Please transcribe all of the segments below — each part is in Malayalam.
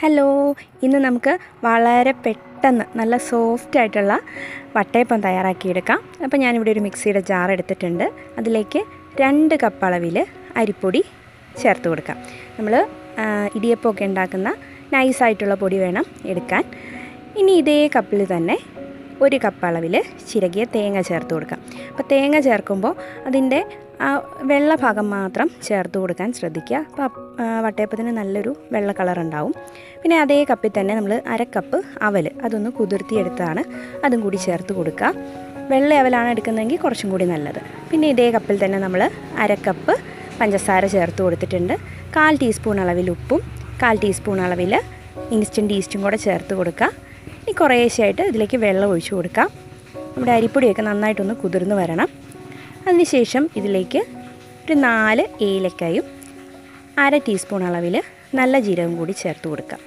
ഹലോ ഇന്ന് നമുക്ക് വളരെ പെട്ടെന്ന് നല്ല സോഫ്റ്റ് ആയിട്ടുള്ള വട്ടയപ്പം തയ്യാറാക്കിയെടുക്കാം. അപ്പോൾ ഞാനിവിടെ ഒരു മിക്സിയുടെ ജാർ എടുത്തിട്ടുണ്ട്. അതിലേക്ക് രണ്ട് കപ്പ് അളവിൽ അരിപ്പൊടി ചേർത്ത് കൊടുക്കാം. നമ്മൾ ഇടിയപ്പമൊക്കെ ഉണ്ടാക്കുന്ന നൈസായിട്ടുള്ള പൊടി വേണം എടുക്കാൻ. ഇനി ഇതേ കപ്പിൽ തന്നെ ഒരു കപ്പ് അളവിൽ ചിരകിയ തേങ്ങ ചേർത്ത് കൊടുക്കാം. അപ്പോൾ തേങ്ങ ചേർക്കുമ്പോൾ അതിന്റെ ആ വെള്ള ഭാഗം മാത്രം ചേർത്ത് കൊടുക്കാൻ ശ്രദ്ധിക്കുക. അപ്പോൾ വട്ടയപ്പത്തിന് നല്ലൊരു വെള്ള കളർ ഉണ്ടാവും. പിന്നെ അതേ കപ്പിൽ തന്നെ നമ്മൾ അര കപ്പ് അവൽ അതൊന്ന് കുതിർത്തിയെടുത്താണ് അതും കൂടി ചേർത്ത് കൊടുക്കുക. വെള്ള അവലാണ് എടുക്കുന്നതെങ്കിൽ കുറച്ചും കൂടി നല്ലത്. പിന്നെ ഇതേ കപ്പിൽ തന്നെ നമ്മൾ അര കപ്പ് പഞ്ചസാര ചേർത്ത് കൊടുത്തിട്ടുണ്ട്. കാൽ ടീസ്പൂൺ അളവിൽ ഉപ്പും കാൽ ടീസ്പൂൺ അളവിൽ ഇൻസ്റ്റന്റ് ഈസ്റ്റും കൂടെ ചേർത്ത് കൊടുക്കുക. ഇനി കുറേശ്ശെയായിട്ട് ഇതിലേക്ക് വെള്ളം ഒഴിച്ചു കൊടുക്കാം. നമ്മുടെ അരിപ്പൊടിയൊക്കെ നന്നായിട്ടൊന്ന് കുതിർന്ന് വരണം. അതിനുശേഷം ഇതിലേക്ക് ഒരു നാല് ഏലക്കായും അര ടീസ്പൂൺ അളവിൽ നല്ല ജീരകം കൂടി ചേർത്ത് കൊടുക്കാം.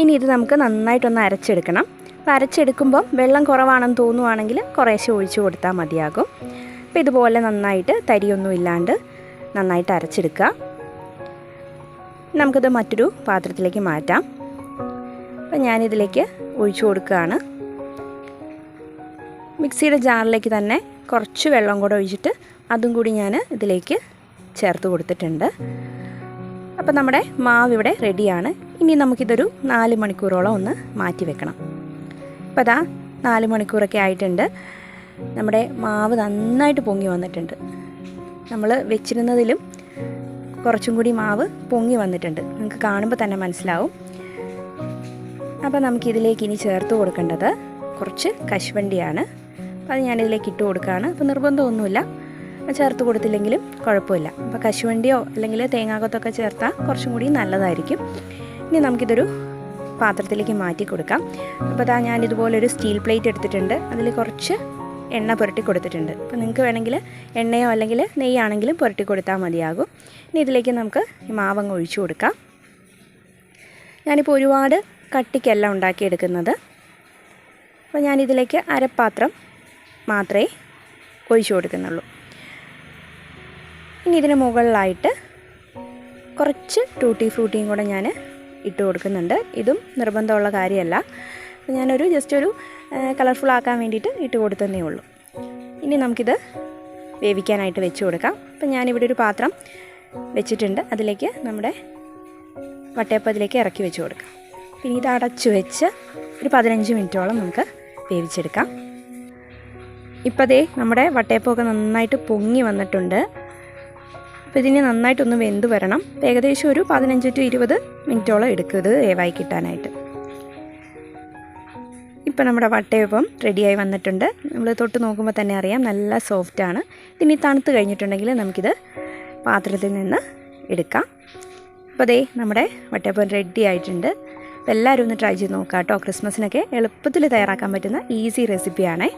ഇനി ഇത് നമുക്ക് നന്നായിട്ടൊന്ന് അരച്ചെടുക്കണം. അപ്പോൾ അരച്ചെടുക്കുമ്പോൾ വെള്ളം കുറവാണെന്ന് തോന്നുവാണെങ്കിൽ കുറേശ്ശെ ഒഴിച്ചു കൊടുത്താൽ മതിയാകും. അപ്പോൾ ഇതുപോലെ നന്നായിട്ട് തരിയൊന്നും ഇല്ലാണ്ട് നന്നായിട്ട് അരച്ചെടുക്കുക നമുക്കിത് മറ്റൊരു പാത്രത്തിലേക്ക് മാറ്റാം. അപ്പോൾ ഞാനിതിലേക്ക് ഒഴിച്ചു കൊടുക്കുകയാണ്. മിക്സിയുടെ ജാറിലേക്ക് തന്നെ കുറച്ച് വെള്ളം കൂടെ ഒഴിച്ചിട്ട് അതും കൂടി ഞാൻ ഇതിലേക്ക് ചേർത്ത് കൊടുത്തിട്ടുണ്ട്. അപ്പം നമ്മുടെ മാവ് ഇവിടെ റെഡിയാണ്. ഇനി നമുക്കിതൊരു നാല് മണിക്കൂറോളം ഒന്ന് മാറ്റി വെക്കണം. അപ്പോൾ അതാ നാല് മണിക്കൂറൊക്കെ ആയിട്ടുണ്ട്. നമ്മുടെ മാവ് നന്നായിട്ട് പൊങ്ങി വന്നിട്ടുണ്ട്. നമ്മൾ വെച്ചിരുന്നതിലും കുറച്ചും കൂടി മാവ് പൊങ്ങി വന്നിട്ടുണ്ട്. നിങ്ങൾക്ക് കാണുമ്പോൾ തന്നെ മനസ്സിലാവും. അപ്പോൾ നമുക്കിതിലേക്ക് ഇനി ചേർത്ത് കൊടുക്കേണ്ടത് കുറച്ച് കശുവണ്ടിയാണ്. അപ്പോൾ അത് ഞാനിതിലേക്ക് ഇട്ട് കൊടുക്കുകയാണ്. അപ്പോൾ നിർബന്ധമൊന്നുമില്ല. ചേർത്ത് കൊടുത്തില്ലെങ്കിലും കുഴപ്പമില്ല. അപ്പോൾ കശുവണ്ടിയോ അല്ലെങ്കിൽ തേങ്ങാകൊത്തൊക്കെ ചേർത്താൽ കുറച്ചും കൂടി നല്ലതായിരിക്കും. ഇനി നമുക്കിതൊരു പാത്രത്തിലേക്ക് മാറ്റി കൊടുക്കാം. അപ്പോൾ അതാ ഞാനിതുപോലൊരു സ്റ്റീൽ പ്ലേറ്റ് എടുത്തിട്ടുണ്ട്. അതിൽ കുറച്ച് എണ്ണ പുരട്ടി കൊടുത്തിട്ടുണ്ട്. അപ്പോൾ നിങ്ങൾക്ക് വേണമെങ്കിൽ എണ്ണയോ അല്ലെങ്കിൽ നെയ്യാണെങ്കിലും പുരട്ടി കൊടുത്താൽ മതിയാകും. ഇനി ഇതിലേക്ക് നമുക്ക് മാവങ്ങ് ഒഴിച്ചു കൊടുക്കാം. ഞാനിപ്പോൾ ഒരുപാട് കട്ടിക്കല്ല ഉണ്ടാക്കിയെടുക്കുന്നത്. അപ്പോൾ ഞാനിതിലേക്ക് അരപ്പാത്രം മാത്രമേ ഒഴിച്ചു കൊടുക്കുന്നുള്ളൂ. ഇനി ഇതിന് മുകളിലായിട്ട് കുറച്ച് ടൂട്ടി ഫ്രൂട്ടിയും കൂടെ ഞാൻ ഇട്ട് കൊടുക്കുന്നുണ്ട്. ഇതും നിർബന്ധമുള്ള കാര്യമല്ല. ഞാനൊരു ജസ്റ്റ് ഒരു കളർഫുൾ ആക്കാൻ വേണ്ടിയിട്ട് ഇട്ട് കൊടുത്തതേ ഉള്ളൂ. ഇനി നമുക്കിത് വേവിക്കാനായിട്ട് വെച്ച് കൊടുക്കാം. അപ്പോൾ ഞാനിവിടെ ഒരു പാത്രം വെച്ചിട്ടുണ്ട്. അതിലേക്ക് നമ്മുടെ വട്ടയപ്പത്തിലേക്ക് ഇറക്കി വെച്ച് കൊടുക്കാം. പിന്നെ ഇത് അടച്ചു വെച്ച് ഒരു പതിനഞ്ച് മിനിറ്റോളം നമുക്ക് വേവിച്ചെടുക്കാം. ഇപ്പോൾ അതേ നമ്മുടെ വട്ടയപ്പമൊക്കെ നന്നായിട്ട് പൊങ്ങി വന്നിട്ടുണ്ട്. അപ്പോൾ ഇതിന് നന്നായിട്ടൊന്ന് വെന്ത് വരണം. ഏകദേശം ഒരു പതിനഞ്ച് ടു ഇരുപത് മിനിറ്റോളം എടുക്കും ഇത് വേവായി കിട്ടാനായിട്ട്. ഇപ്പോൾ നമ്മുടെ വട്ടയപ്പം റെഡിയായി വന്നിട്ടുണ്ട്. നമ്മൾ തൊട്ട് നോക്കുമ്പോൾ തന്നെ അറിയാം നല്ല സോഫ്റ്റാണ് ഇനി തണുത്ത് കഴിഞ്ഞിട്ടുണ്ടെങ്കിൽ നമുക്കിത് പാത്രത്തിൽ നിന്ന് എടുക്കാം. അപ്പോൾ അതേ നമ്മുടെ വട്ടയപ്പം റെഡി ആയിട്ടുണ്ട്. അപ്പോൾ എല്ലാവരും ഒന്ന് ട്രൈ ചെയ്ത് നോക്കാം കേട്ടോ ക്രിസ്മസിനൊക്കെ എളുപ്പത്തിൽ തയ്യാറാക്കാൻ പറ്റുന്ന ഈസി റെസിപ്പിയാണേ